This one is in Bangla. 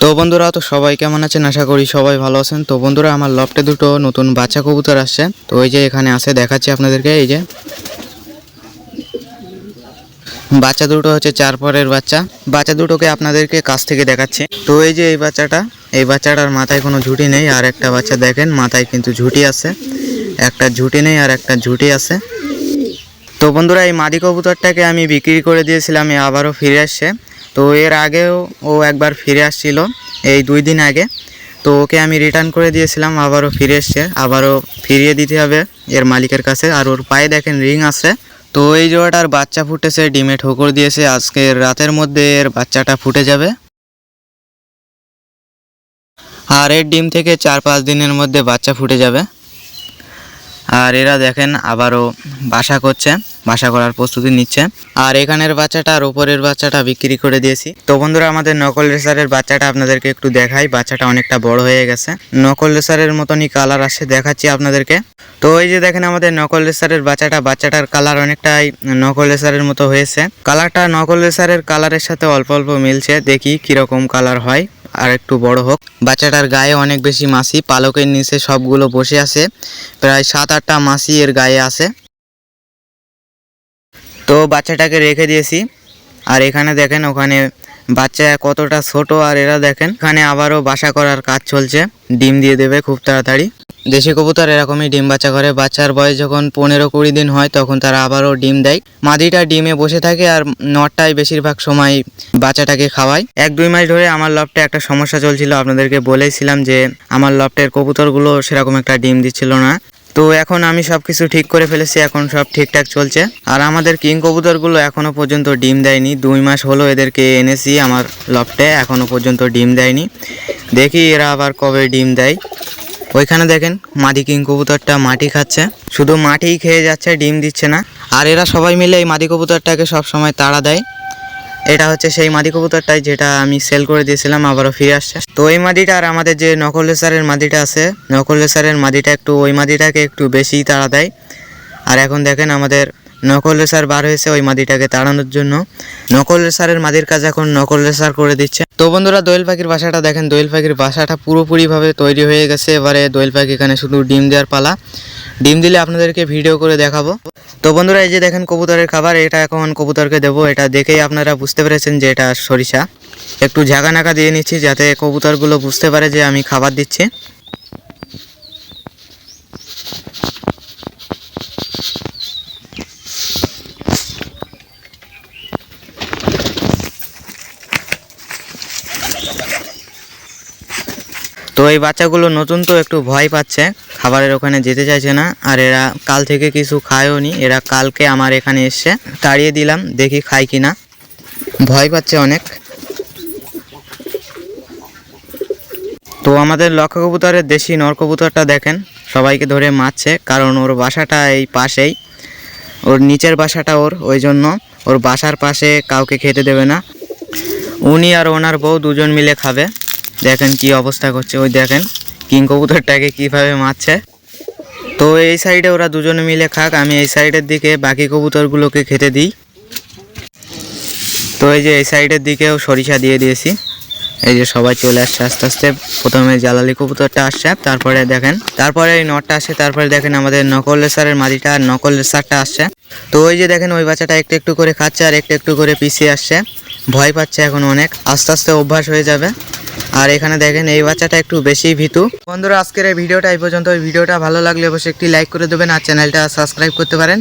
তো বন্ধুরা, তো সবাই কেমন আছেন? আশা করি সবাই ভালো আছেন। তো বন্ধুরা, আমার লফটে দুটো নতুন বাচ্চা কবুতর আসছে। তো ওই যে এখানে আছে, দেখাচ্ছি আপনাদেরকে। এই যে বাচ্চা দুটো হচ্ছে চার পরের বাচ্চা। বাচ্চা দুটোকে আপনাদেরকে কাছ থেকে দেখাচ্ছি। তো এই যে এই বাচ্চাটা, এই বাচ্চাটার মাথায় কোনো ঝুঁটি নেই। আর একটা বাচ্চা দেখেন, মাথায় কিন্তু ঝুঁটি আছে। একটা ঝুঁটি নেই আর একটা ঝুঁটি আছে। তো বন্ধুরা, এই মাদি কবুতরটাকে আমি বিক্রি করে দিয়েছিলাম। আবারও ফিরে আসছে। তো এর আগেও ও একবার ফিরে আসছিল, এই দুই দিন আগে। তো ওকে আমি রিটার্ন করে দিয়েছিলাম, আবারও ফিরে এসছে, আবারও ফিরিয়ে দিতে হবে এর মালিকের কাছে। আর ওর পায়ে দেখেন রিং আছে। তো এই জোড়াটার বাচ্চা ফুটেছে, ডিমে ঠোকর দিয়েছে, আজকে রাতের মধ্যে এর বাচ্চাটা ফুটে যাবে। আর এর ডিম থেকে চার পাঁচ দিনের মধ্যে বাচ্চা ফুটে যাবে। আর এরা দেখেন আবারও বাসা করছে, বাসা করার প্রস্তুতি নিচ্ছে। আর এখানের বাচ্চাটা আর ওপরের বাচ্চাটা বিক্রি করে দিয়েছি। তো বন্ধুরা, আমাদের নকল রেসারের বাচ্চাটা আপনাদেরকে একটু দেখাই। বাচ্চাটা অনেকটা বড় হয়ে গেছে। নকল রেসারের মতনই কালার আসে দেখাচ্ছি আপনাদেরকে। তো এই যে দেখেন আমাদের নকল রেসারের বাচ্চাটা, বাচ্চাটার কালার অনেকটাই নকল রেসারের মতো হয়েছে। কালারটা নকল রেসারের কালারের সাথে অল্প অল্প মিলছে, দেখি কীরকম কালার হয়। আর একটু বড় হোক। বাচ্চাটার গায়ে অনেক বেশি মাসি পালকের নিচে সবগুলো বসে আছে। প্রায় সাত আটটা মাসি এর গায়ে আছে। তো বাচ্চাটাকে রেখে দিয়েছি। আর এখানে দেখেন, ওখানে বাচ্চা কতটা ছোট আর এরা দেখেন, এখানে আবারও বাসা করার কাজ চলছে। ডিম দিয়ে দেবে খুব তাড়াতাড়ি। দেশি কবুতর এরকমই ডিম বাচ্চা করে। বাচ্চার বয়স যখন পনেরো কুড়ি দিন হয়, তখন তারা আবারও ডিম দেয়। মাদিটা ডিমে বসে থাকে আর নটটাই বেশিরভাগ সময় বাচ্চাটাকে খাওয়ায়। এক দুই মাস ধরে আমার লফটে একটা সমস্যা চলছিল, আপনাদেরকে বলেছিলাম যে আমার লফটের কবুতরগুলো সেরকম একটা ডিম দিচ্ছিল না। তো এখন আমি সব কিছু ঠিক করে ফেলেছি, এখন সব ঠিকঠাক চলছে। আর আমাদের কিং কবুতরগুলো এখনও পর্যন্ত ডিম দেয়নি। দুই মাস হলো এদেরকে এনেছি আমার লফটে, এখনও পর্যন্ত ডিম দেয়নি। দেখি এরা আবার কবে ডিম দেয়। ওইখানে দেখেন মাদি কিং কবুতরটা মাটি খাচ্ছে। শুধু মাটিই খেয়ে যাচ্ছে, ডিম দিচ্ছে না। আর এরা সবাই মিলে এই মাদি কবুতরটাকে সব সময় তাড়া দেয়। এটা হচ্ছে সেই মাদি কবুতরটাই যেটা আমি সেল করে দিয়েছিলাম, আবারও ফিরে আসছে। তো এই মাদিটা আর আমাদের যে নকলেসারের মাদিটা আছে নকলেসারের মাদিটা একটু ওই মাদিটাকে একটু বেশি তাড়া দেয়। আর এখন দেখেন আমাদের নকল রেসার বার হয়েছে ওই মাদিটাকে তাড়ানোর জন্য। নকল রেসারের মাদির কাজ এখন নকল রেসার করে দিচ্ছে। তো বন্ধুরা, দোয়েল পাখির বাসাটা দেখেন, দোয়েল পাখির বাসাটা পুরোপুরিভাবে তৈরি হয়ে গেছে। এবারে দোয়েল পাখি এখানে শুধু ডিম দেওয়ার পালা। ডিম দিলে আপনাদেরকে ভিডিও করে দেখাবো। তো বন্ধুরা, এই যে দেখেন কবুতরের খাবার, এটা এখন কবুতরকে দেবো। এটা দেখেই আপনারা বুঝতে পেরেছেন যে এটা সরিষা। একটু ঝাঁকা নাকা দিয়ে নিচ্ছি যাতে কবুতরগুলো বুঝতে পারে যে আমি খাবার দিচ্ছি। তো এই বাচ্চাগুলো নতুন তো একটু ভয় পাচ্ছে, খাবারের ওখানে যেতে চাইছে না, আর এরা কাল থেকে কিছু খায়ও নি, এরা কালকে আমার এখানে এসছে তাড়িয়ে দিলাম, দেখি খায় কি না। ভয় পাচ্ছে অনেক। তো আমাদের লক্ষ্য কবুতরের দেশি নর কবুতরটা দেখেন, সবাইকে ধরে মারছে, কারণ ওর বাসাটা এই পাশেই, ওর নিচের বাসাটা ওর, ওই জন্য ওর বাসার পাশে কাউকে খেতে দেবে না। উনি আর ওনার বউ দুজন মিলে খাবে। দেখেন কি অবস্থা করছে। ওই দেখেন, কিং কবুতরটাকে কীভাবে মারছে। তো এই সাইডে ওরা দুজনে মিলে খাক, আমি এই সাইডের দিকে বাকি কবুতরগুলোকে খেতে দিই। তো এই যে এই সাইডের দিকেও সরিষা দিয়ে দিয়েছি। এই যে সবাই চলে আসছে আস্তে আস্তে। প্রথমে জালালি কবুতরটা আসছে, তারপরে দেখেন, তারপরে এই নটটা আসে তারপরে দেখেন আমাদের নকল লেসারের মাদিটা আর নকল লেসারটা আসছে। তো ওই যে দেখেন, ওই বাচ্চাটা একটু একটু করে খাচ্ছে আর একটু একটু করে পিছিয়ে আসছে। ভয় পাচ্ছে এখন অনেক। আস্তে আস্তে অভ্যাস হয়ে যাবে। আর এখানে দেখেন, এই বাচ্চাটা একটু বেশি ভীতু। বন্ধুরা, আজকের এই ভিডিওটা এই পর্যন্ত। ওই ভিডিওটা ভালো লাগলে অবশ্যই একটি লাইক করে দেবেন আর চ্যানেলটা সাবস্ক্রাইব করতে পারেন।